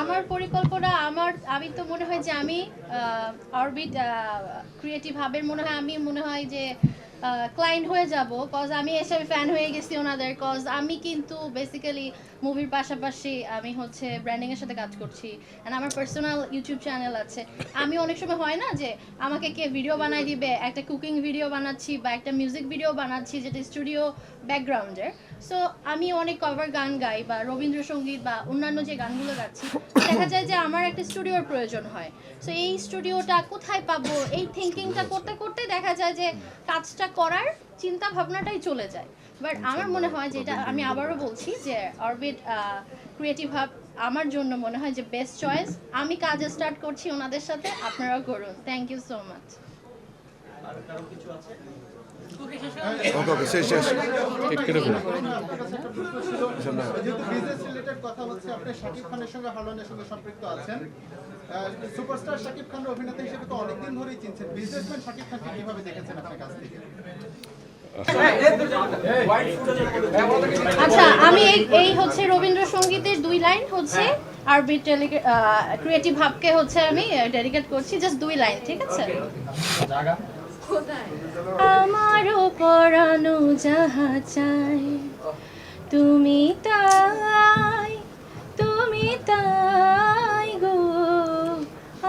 আমার পরিকল্পনা, আমার, আমি তো মনে হয় যে আমি অরবিট ক্রিয়েটিভ হাবের মনে হয়, আমি মনে হয় যে ক্লায়েন্ট হয়ে যাব কজ আমি এসে ফ্যান হয়ে গেছি ওনাদের কজ আমি কিন্তু বেসিক্যালি মুভির পাশাপাশি আমি হচ্ছে ব্র্যান্ডিংয়ের সাথে কাজ করছি অ্যান্ড আমার পার্সোনাল ইউটিউব চ্যানেল আছে। আমি অনেক সময় হয় না যে আমাকে কে ভিডিও বানাই দিবে, একটা কুকিং ভিডিও বানাচ্ছি বা একটা মিউজিক ভিডিও বানাচ্ছি যেটা স্টুডিও ব্যাকগ্রাউন্ডের সো আমি অনেক কভার গান গাই বা রবীন্দ্রসঙ্গীত বা অন্যান্য যে গানগুলো গাচ্ছি, দেখা যায় যে আমার একটা স্টুডিওর প্রয়োজন হয়। সো এই স্টুডিওটা কোথায় পাবো, এই থিঙ্কিংটা করতে করতে দেখা যায় যে কাজটা করার চিন্তা ভাবনাটাই চলে যায়। বাট আমার মনে হয় যে এটা আমি আবারও বলছি যে অরবিট ক্রিয়েটিভ হাব আমার জন্য মনে হয় যে বেস্ট চয়েস আমি কাজ স্টার্ট করছি ওনাদের সাথে আপনারাও করুন। থ্যাংক ইউ সো মাচ আর কারও কিছু আছে? ওকে ওকে শেষ শেষ। যেহেতু বিজনেস রিলেটেড কথা হচ্ছে আপনি শাকিব খানের সঙ্গে হারলানের সঙ্গে সম্পৃক্ত আছেন। সুপারস্টার শাকিব খানের অভিনেতা হিসেবে তো অনেকদিন ধরেই চিনছেন। বিজনেসম্যান শাকিব খানকে কীভাবে দেখেছেন আপনার কাছ থেকে? আচ্ছা আমি এই এই হচ্ছে রবীন্দ্রসঙ্গীতের দুই লাইন হচ্ছে আর ক্রিয়েটিভ হাবকে হচ্ছে আমি ডেডিকেট করছি জাস্ট দুই লাইন ঠিক আছে? আমারও পরানো যাহা চাই, তুমি তাই তুমি তাই গো।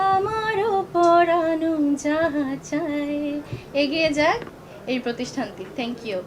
আমারও পরানো যাহা চাই। এগিয়ে যাক এই প্রতিষ্ঠানটি। Thank you